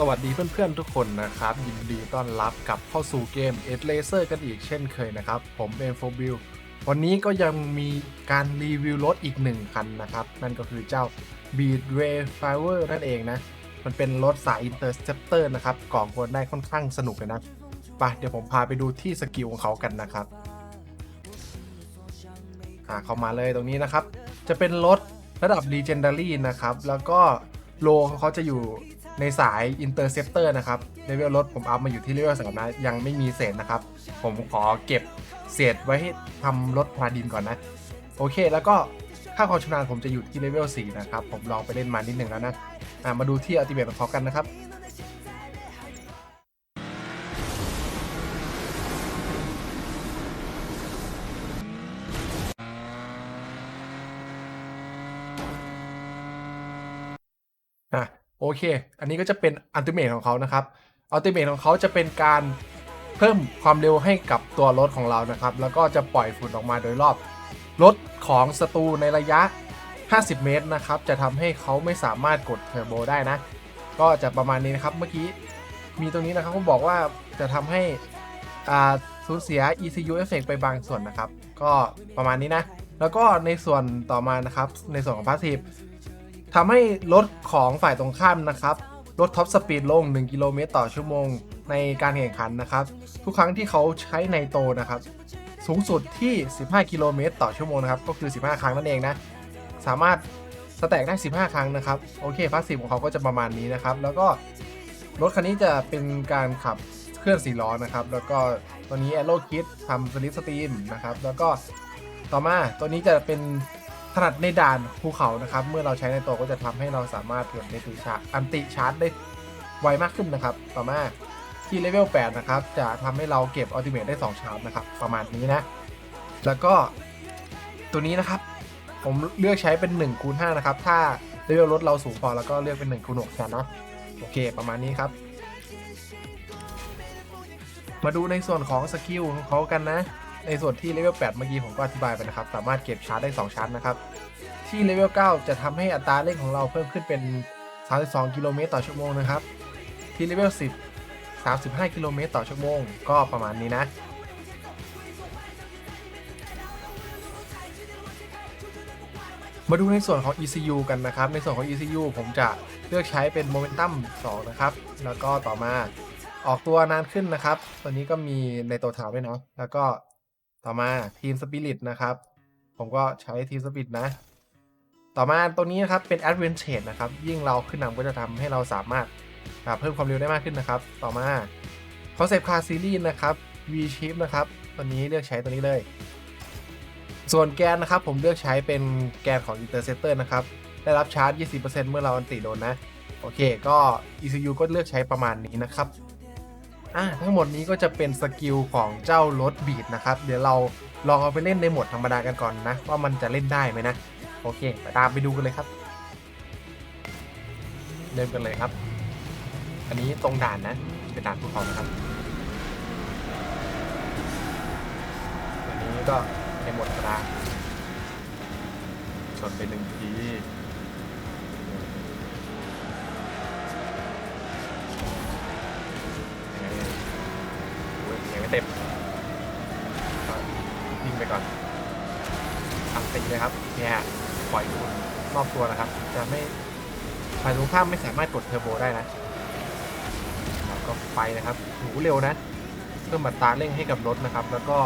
สวัสดีเพื่อนๆทุกคนนะครับ ยินดีต้อนรับกลับเข้าสู่เกม e d Laser กันอีกเช่นเคยนะครับ ผมเอ็มโฟบิลวันนี้ก็ยังมีการรีวิวรถอีกหนึ่งคันนะครับ นั่นก็คือเจ้า Beat Ray Fiver นั่นเองนะ มันเป็นรถสาย Interceptor นะครับก่อกวนได้ค่อนข้างสนุกเลยนะไปเดี๋ยวผมพาไปดูที่สกิลของเขากันนะครับอ่าเข้ามาเลยตรงนี้นะครับ จะเป็นรถระดับ Legendary นะครับ แล้วก็โลเขาจะอยู่ ในสาย Interceptor นะครับเลเวลรถผมอัพมาอยู่ที่เลเวลสามนะยังไม่มีเศษนะครับ ผมขอเก็บเศษไว้ให้ทำรถพาดินก่อนนะ โอเคแล้วก็ค่าความชำนาญผมจะอยู่ที่เลเวล4นะครับ ผมลองไปเล่นมานิดหนึ่งแล้วนะะมาดูที่อัลติเมทของเขากันนะครับ โอเค อันนี้ก็จะเป็นอัลติเมทของเขานะครับอัลติเมทของเขาจะเป็นการเพิ่มความเร็วให้กับตัวรถของเรานะครับ แล้วก็จะปล่อยฝุ่นออกมาโดยรอบ รถของศัตรูในระยะ 50 เมตรนะครับ จะทำให้เขาไม่สามารถกดเทอร์โบได้นะ ก็จะประมาณนี้นะครับ เมื่อกี้มีตรงนี้นะครับเขาบอกว่าจะทำให้สูญเสีย ECU effect ไปบางส่วนนะครับ ก็ประมาณนี้นะ แล้วก็ในส่วนต่อมานะครับ ในส่วนของ passive ทำให้รถของฝ่ายตรงข้ามนะครับลดท็อปสปีดลง 1 กิโลเมตรต่อชั่วโมง ในการแข่งขันนะครับ ทุกครั้งที่เขาใช้ในโตนะครับ สูงสุดที่ 15 กิโลเมตรต่อชั่วโมงนะครับ ก็คือ 15 ครั้งนั่นเองนะ สามารถสแต็กได้ 15 ครั้งนะครับ โอเคพาสซีฟของเขาก็จะประมาณนี้นะครับ แล้วก็รถคันนี้จะเป็นการขับเคลื่อน4ล้อนะครับ แล้วก็ตัวนี้ Aero Kit ทำสลิปสตรีมนะครับ แล้วก็ต่อมาตัวนี้จะเป็น ถนัดในด่านภูเขานะครับ เมื่อเราใช้ในตัวก็จะทำให้เราสามารถเปลี่ยนในติชาร์จอันติชาร์จได้ไวมากขึ้นนะครับ ต่อมาที่เลเวล 8 นะครับ จะทำให้เราเก็บอัลติเมทได้2ชาร์จนะครับ ประมาณนี้นะ แล้วก็ตัวนี้นะครับ ผมเลือกใช้เป็น1คูณ5นะครับ ถ้าเลเวลรถเราสูงพอแล้วก็เลือกเป็น1คูณ6แทนนะโอเค ประมาณนี้ครับ มาดูในส่วนของสกิลของเขากันนะ ในส่วนที่เลเวล8เมื่อกี้ผมก็อธิบายไปนะครับ สามารถเก็บชาร์จได้ 2ชาร์จนะครับ ที่เลเวล9จะทำให้อัตราเร่งของเราเพิ่มขึ้นเป็น 32 กิโลเมตรต่อชั่วโมงนะครับ ที่เลเวล10 35 กิโลเมตรต่อชั่วโมง ก็ประมาณนี้นะมาดูในส่วนของ ECU กันนะครับ ในส่วนของ ECU ผมจะเลือกใช้เป็น Momentum 2 นะครับ แล้วก็ต่อมาออกตัวนานขึ้นนะครับ ตัวนี้ก็มีในตัวเท้าด้วยเนาะ แล้วก็ ต่อมา Team Spirit นะครับ ผมก็ใช้ Team Spirit นะ ต่อมาตัวนี้นะครับเป็น Advantage นะครับ ยิ่งเราขึ้นนำก็จะทำให้เราสามารถเพิ่มความเร็วได้มากขึ้นนะครับ ต่อมา Concept Car Series นะครับ V Chip นะครับตัวนี้เลือกใช้ตัวนี้เลย ส่วนแกนนะครับผมเลือกใช้เป็นแกนของ Interceptor นะครับ ได้รับชาร์จ 20%เมื่อเราอันติโดนนะ โอเค ก็ ECU ก็เลือกใช้ประมาณนี้นะครับ อ่าทั้งหมดนี้ก็จะเป็นสกิลของเจ้ารถบีดนะครับ เดี๋ยวเราลองเอาไปเล่นในโหมดธรรมดากันก่อนนะ ว่ามันจะเล่นได้ไหมนะ โอเคไปตามไปดูกันเลยครับ เริ่มกันเลยครับ อันนี้ตรงด่านนะเป็นด่านภูเขานะครับอันนี้ก็ในโหมดธรรมดาชนไปหนึ่งที ไม่เต็มก็วิ่งไปก่อนทำตีเลยครับเนี่ยปล่อยคุณรอบตัวนะครับ จะไม่ฝ่ายตรงข้ามไม่สามารถกดเทอร์โบได้นะแล้วก็ไปนะครับหูเร็วนะ เพิ่มบัตราเร่งให้กับรถนะครับ แล้วก็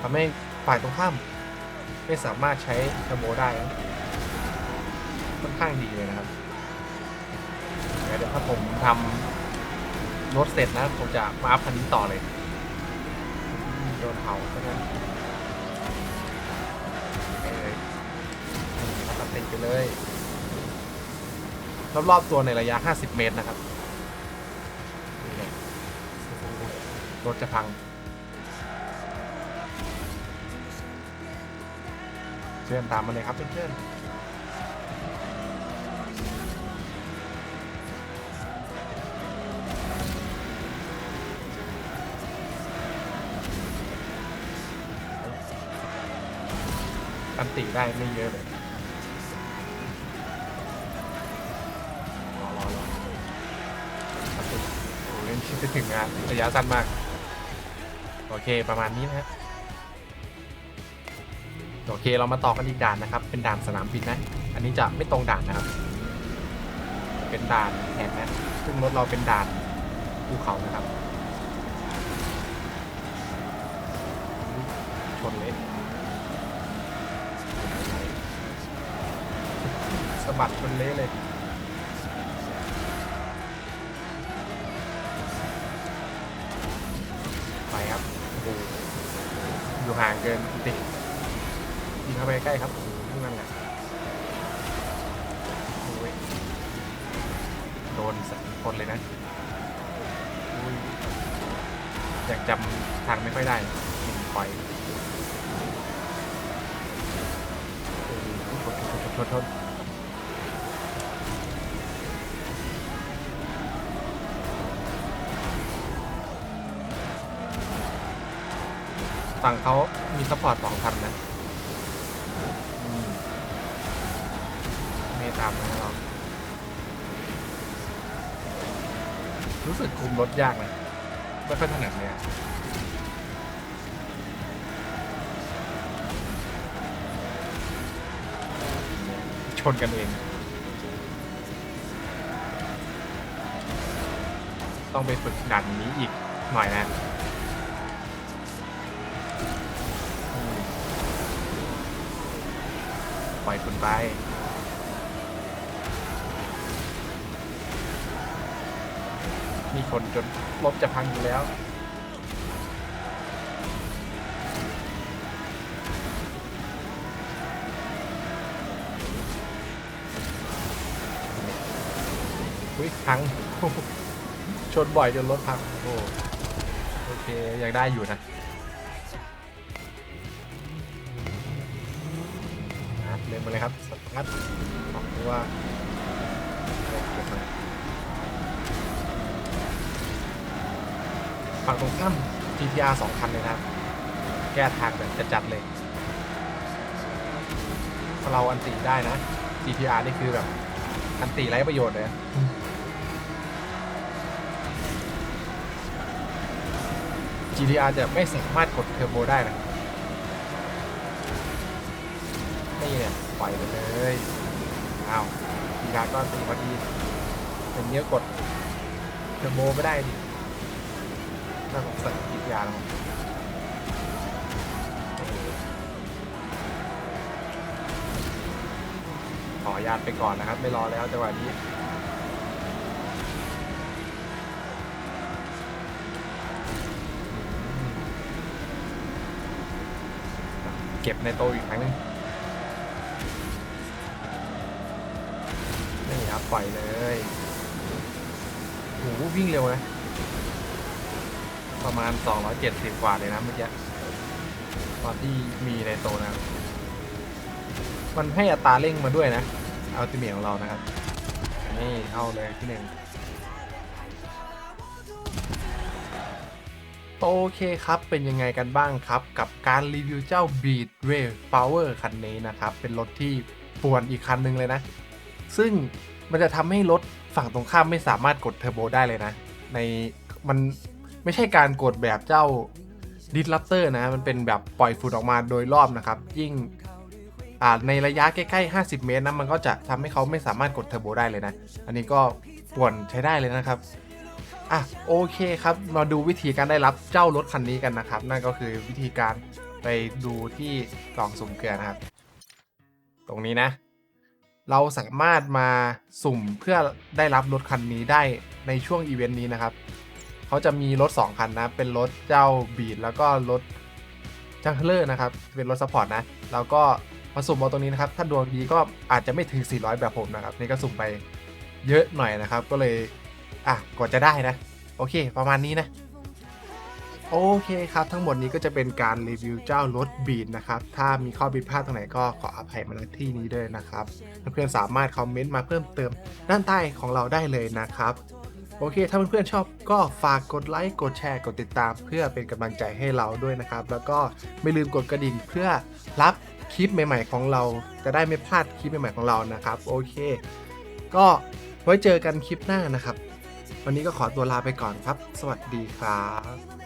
ทำให้ฝ่ายตรงข้าม ไม่สามารถใช้เทอร์โบได้นะค่อนข้างดีเลยนะครับเดี๋ยวถ้าผมทำรถเสร็จนะผมจะมาอัพคันนี้ต่อเลย โดนเผาซะงั้นไปเลยตัดติดไปเลยรอบๆตัวในระยะ 50 เมตรนะครับรถจะพังเชิญตามมาเลยครับเพื่อนๆ อันติได้ไม่เยอะเลยรอรอรอไปถึงงานระยะสั้นมาก โอเคประมาณนี้นะฮะโอเคเรามาต่อกันอีกด่านนะครับ เป็นด่านสนามบินนะ อันนี้จะไม่ตรงด่านนะครับ เป็นด่านแหกนะซึ่งรถเราเป็นด่านภูเขานะครับชนเละ บัดชนเละเลยไปครับโอ้โหอยู่ห่างเกินติยิงเข้าไปใกล้ครับข้างนั่นแหละโอ้ยโดนสักคนเลยนะอยากจำทางไม่ค่อยได้หนึ่งปล่อยโอ้โหชนชนชน ฝั่งเขามีซัพพอร์ตสองพันนะอืมไม่ตามนะเรารู้สึกคุมรถยากนะไม่ค่อยถนัดเลยอะชนกันเอง ต้องไปฝึกด่านนี้อีกหน่อยนะ ล่อยคุณไป มีคนจนรถจะพังอยู่แล้ว อุ้ยพัง ชนบ่อยจนรถพัง โอ้โอเค ยังได้อยู่นะ เดินมาเลยครับสตาร์ทบอกว่าฝั่งตรงข้าม GTR 2 คันเลยนะครับแก้ทางแบบจัดๆเลยถ้าเราอันตีได้นะ GTR นี่คือแบบ อันตีไร้ประโยชน์เลยอะ GTR จะไม่สามารถกดเทอร์โบได้นะ นี่เนี่ยปล่อยไปเลยอ้าว GTR ก็ตีพอดีเป็นเนี้ยกดเทอร์โบไม่ได้ดิน่าสงสัยกินยาแล้วขอญาตไปก่อนนะครับ ไม่รอแล้วจังหวะนี้เก็บในโตะอีกครั้งนึง นี่ครับปล่อยเลยโอ้โหวิ่งเร็วนะ ประมาณ 270 กว่าเลยนะเมื่อกี้ตอนที่มีในโตนะมันให้อัตราเร่งมาด้วยนะ เอัลติเมทของเรานะครับ นี่เข้าเลยที่หนึ่ง โอเคครับ เป็นยังไงกันบ้างครับ กับการรีวิวเจ้า Beat Rail Power คันนี้นะครับ เป็นรถที่ป่วนอีกคันหนึ่งเลยนะ ซึ่งมันจะทำให้รถฝั่งตรงข้ามไม่สามารถกดเทอร์โบได้เลยนะ ในมันไม่ใช่การกดแบบเจ้า Disruptor นะ มันเป็นแบบปล่อยฝุ่นออกมาโดยรอบนะครับ ยิ่งในระยะใกล้ๆ 50 เมตรนะ มันก็จะทำให้เขาไม่สามารถกดเทอร์โบได้เลยนะ อันนี้ก็ป่วนใช้ได้เลยนะครับ อะโอเคครับมาดูวิธีการได้รับเจ้ารถคันนี้กันนะครับ นั่นก็คือวิธีการไปดูที่กล่องสุ่มเกลือนะครับ ตรงนี้นะ เราสามารถมาสุ่มเพื่อได้รับรถคันนี้ได้ในช่วงอีเวนต์นี้นะครับเขาจะมีรถ 2 คันนะ เป็นรถเจ้าบีดแล้วก็รถจังเลอร์นะครับ เป็นรถซัพพอร์ตนะ แล้วก็มาสุ่มเอาตรงนี้นะครับ ถ้าดวงดีก็อาจจะไม่ถึง 400 แบบผมนะครับ นี่ก็สุ่มไปเยอะหน่อยนะครับ ก็เลย อะกว่าจะได้นะ โอเค ประมาณนี้นะ โอเคครับ ทั้งหมดนี้ก็จะเป็นการรีวิวเจ้ารถบีดนะครับ ถ้ามีข้อผิดพลาดตรงไหนก็ขออภัยมาณที่นี้ด้วยนะครับ เพื่อนๆสามารถคอมเมนต์มาเพิ่มเติมด้านใต้ของเราได้เลยนะครับโอเค ถ้าเพื่อนๆชอบก็ฝากกดไลค์ กดแชร์ กดติดตาม เพื่อเป็นกำลังใจให้เราด้วยนะครับ แล้วก็ไม่ลืมกดกระดิ่งเพื่อรับคลิปใหม่ๆของเรา จะได้ไม่พลาดคลิปใหม่ๆของเรานะครับ โอเค ก็ไว้เจอกันคลิปหน้านะครับ วันนี้ก็ขอตัวลาไปก่อนครับ สวัสดีครับ